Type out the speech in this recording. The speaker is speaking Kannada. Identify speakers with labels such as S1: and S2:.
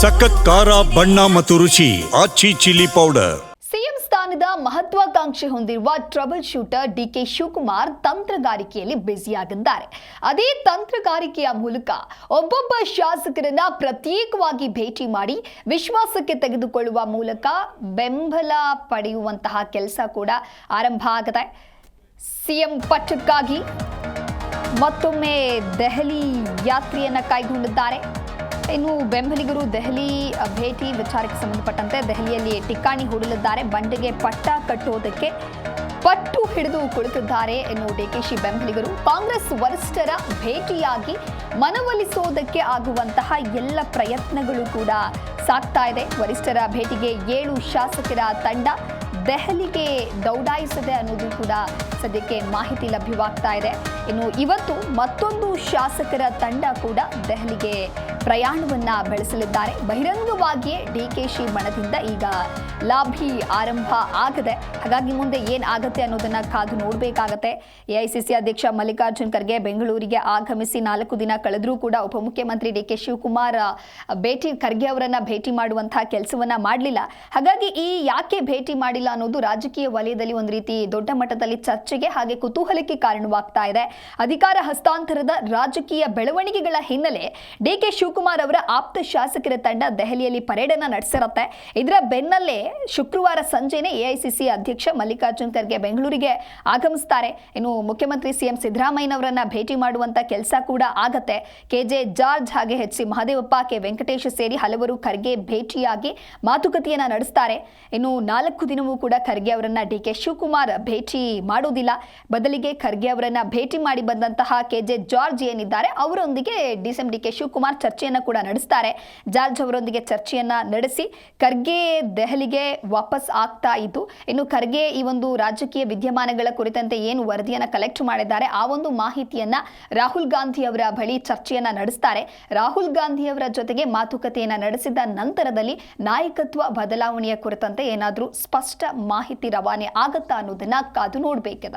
S1: ಸಖತ್ ಖಾರ, ಬಣ್ಣ ಮತ್ತು ರುಚಿ, ಆಚಿ ಚಿಲ್ಲಿ ಪೌಡರ್.
S2: ಸಿಎಂ ಸ್ಥಾನದ ಮಹತ್ವಾಕಾಂಕ್ಷೆ ಹೊಂದಿರುವ ಟ್ರಬಲ್ ಶೂಟರ್ ಡಿಕೆ ಶಿವಕುಮಾರ್ ತಂತ್ರಗಾರಿಕೆಯಲ್ಲಿ ಬ್ಯುಸಿಯಾಗಿದ್ದಾರೆ. ಅದೇ ತಂತ್ರಗಾರಿಕೆಯ ಮೂಲಕ ಒಬ್ಬೊಬ್ಬ ಶಾಸಕರನ್ನ ಪ್ರತ್ಯೇಕವಾಗಿ ಭೇಟಿ ಮಾಡಿ ವಿಶ್ವಾಸಕ್ಕೆ ತೆಗೆದುಕೊಳ್ಳುವ ಮೂಲಕ ಬೆಂಬಲ ಪಡೆಯುವಂತಹ ಕೆಲಸ ಕೂಡ ಆರಂಭ ಆಗಿದೆ, ಸಿಎಂ ಪಟ್ಟಕ್ಕಾಗಿ ಮತ್ತೊಮ್ಮೆ ದೆಹಲಿ ಯಾತ್ರೆಯನ್ನು ಕೈಗೊಂಡಿದ್ದಾರೆ. ಇನ್ನು ಬೆಂಬಲಿಗರು ದೆಹಲಿ ಭೇಟಿ ವಿಚಾರಕ್ಕೆ ಸಂಬಂಧಪಟ್ಟಂತೆ ದೆಹಲಿಯಲ್ಲಿ ಟಿಕ್ಕಾಣಿ ಹೂಡಲಿದ್ದಾರೆ. ಬಂಡೆಗೆ ಪಟ್ಟ ಕಟ್ಟುವುದಕ್ಕೆ ಪಟ್ಟು ಹಿಡಿದು ಕುಳಿತಿದ್ದಾರೆ ಎನ್ನುವ ಡಿಕೆಶಿ ಬೆಂಬಲಿಗರು. ಕಾಂಗ್ರೆಸ್ ವರಿಷ್ಠರ ಭೇಟಿಯಾಗಿ ಮನವೊಲಿಸೋದಕ್ಕೆ ಆಗುವಂತಹ ಎಲ್ಲ ಪ್ರಯತ್ನಗಳು ಕೂಡ ಸಾಗ್ತಾ ಇದೆ. ವರಿಷ್ಠರ ಭೇಟಿಗೆ ಏಳು ಶಾಸಕರ ತಂಡ ದೆಹಲಿಗೆ ದೌಡಾಯಿಸಿದೆ ಅನ್ನೋದು ಕೂಡ ಸದ್ಯಕ್ಕೆ ಮಾಹಿತಿ ಲಭ್ಯವಾಗ್ತಾ ಇದೆ. ಇನ್ನು ಇವತ್ತು ಮತ್ತೊಂದು ಶಾಸಕರ ತಂಡ ಕೂಡ ದೆಹಲಿಗೆ ಪ್ರಯಾಣವನ್ನ ಬೆಳೆಸಲಿದ್ದಾರೆ. ಬಹಿರಂಗವಾಗಿಯೇ ಡಿಕೆಶಿ ಬಣದಿಂದ ಈಗ ಲಾಭಿ ಆರಂಭ ಆಗದೆ, ಹಾಗಾಗಿ ಮುಂದೆ ಏನ್ ಆಗುತ್ತೆ ಅನ್ನೋದನ್ನ ಕಾದು ನೋಡಬೇಕಾಗತ್ತೆ. ಎಐಸಿಸಿ ಅಧ್ಯಕ್ಷ ಮಲ್ಲಿಕಾರ್ಜುನ್ ಖರ್ಗೆ ಬೆಂಗಳೂರಿಗೆ ಆಗಮಿಸಿ ನಾಲ್ಕು ದಿನ ಕಳೆದರೂ ಕೂಡ ಉಪಮುಖ್ಯಮಂತ್ರಿ ಡಿ ಕೆ ಶಿವಕುಮಾರ್ ಭೇಟಿ, ಖರ್ಗೆ ಅವರನ್ನ ಭೇಟಿ ಮಾಡುವಂತಹ ಕೆಲಸವನ್ನ ಮಾಡಲಿಲ್ಲ. ಹಾಗಾಗಿ ಈ ಯಾಕೆ ಭೇಟಿ ಮಾಡಿಲ್ಲ ಅನ್ನೋದು ರಾಜಕೀಯ ವಲಯದಲ್ಲಿ ಒಂದು ರೀತಿ ದೊಡ್ಡ ಮಟ್ಟದಲ್ಲಿ ಚರ್ಚೆಗೆ ಹಾಗೆ ಕುತೂಹಲಕ್ಕೆ ಕಾರಣವಾಗ್ತಾ ಇದೆ. ಅಧಿಕಾರ ಹಸ್ತಾಂತರದ ರಾಜಕೀಯ ಬೆಳವಣಿಗೆಗಳ ಹಿನ್ನೆಲೆ ಡಿ ಕೆ ಶಿವಕುಮಾರ್ ಅವರ ಆಪ್ತ ಶಾಸಕರ ತಂಡ ದೆಹಲಿಯಲ್ಲಿ ಪರೇಡ್ ಅನ್ನ ನಡೆಸಿರುತ್ತೆ. ಇದರ ಬೆನ್ನಲ್ಲೇ ಶುಕ್ರವಾರ ಸಂಜೆನೆ ಎಐಸಿಸಿ ಅಧ್ಯಕ್ಷ ಮಲ್ಲಿಕಾರ್ಜುನ್ ಖರ್ಗೆ ಬೆಂಗಳೂರಿಗೆ ಆಗಮಿಸ್ತಾರೆ. ಇನ್ನು ಮುಖ್ಯಮಂತ್ರಿ ಸಿಎಂ ಸಿದ್ದರಾಮಯ್ಯನವರನ್ನ ಭೇಟಿ ಮಾಡುವಂತ ಕೆಲಸ ಕೂಡ ಆಗತ್ತೆ. ಕೆಜೆ ಜಾರ್ಜ್ ಹಾಗೆ H C Mahadevappa, K. Venkatesh ಸೇರಿ ಹಲವರು ಖರ್ಗೆ ಭೇಟಿಯಾಗಿ ಮಾತುಕತೆಯನ್ನ ನಡೆಸ್ತಾರೆ. ಇನ್ನು ನಾಲ್ಕು ದಿನವೂ ಕೂಡ ಖರ್ಗೆ ಅವರನ್ನ ಡಿ ಕೆ ಶಿವಕುಮಾರ್ ಭೇಟಿ ಮಾಡೋದಿಲ್ಲ. ಬದಲಿಗೆ ಖರ್ಗೆ ಅವರನ್ನ ಭೇಟಿ ಮಾಡಿ ಬಂದಂತಹ ಕೆ ಜೆ ಜಾರ್ಜ್ ಏನಿದ್ದಾರೆ, ಅವರೊಂದಿಗೆ ಡಿಸಿಎಂ ಡಿ ಕೆ ಶಿವಕುಮಾರ್ ಚರ್ಚೆಯನ್ನ ಕೂಡ ನಡೆಸ್ತಾರೆ. ಜಾರ್ಜ್ ಅವರೊಂದಿಗೆ ಚರ್ಚೆಯನ್ನ ನಡೆಸಿ ಖರ್ಗೆ ದೆಹಲಿಗೆ ವಾಪಸ್ ಆಗ್ತಾ ಇದ್ದು, ಇನ್ನು ಖರ್ಗೆ ಈ ಒಂದು ರಾಜಕೀಯ ವಿದ್ಯಮಾನಗಳ ಕುರಿತಂತೆ ಏನು ವರದಿಯನ್ನ ಕಲೆಕ್ಟ್ ಮಾಡಿದ್ದಾರೆ, ಆ ಒಂದು ಮಾಹಿತಿಯನ್ನ ರಾಹುಲ್ ಗಾಂಧಿ ಅವರ ಬಳಿ ಚರ್ಚೆಯನ್ನ ನಡೆಸ್ತಾರೆ. ರಾಹುಲ್ ಗಾಂಧಿ ಅವರ ಜೊತೆಗೆ ಮಾತುಕತೆಯನ್ನ ನಡೆಸಿದ ನಂತರದಲ್ಲಿ ನಾಯಕತ್ವ ಬದಲಾವಣೆಯ ಕುರಿತಂತೆ ಏನಾದರೂ ಸ್ಪಷ್ಟ ಮಾಹಿತಿ ರವಾನೆ ಆಗತ್ತಾ ಅನ್ನೋದನ್ನ ಕಾದು ನೋಡಬೇಕಿದೆ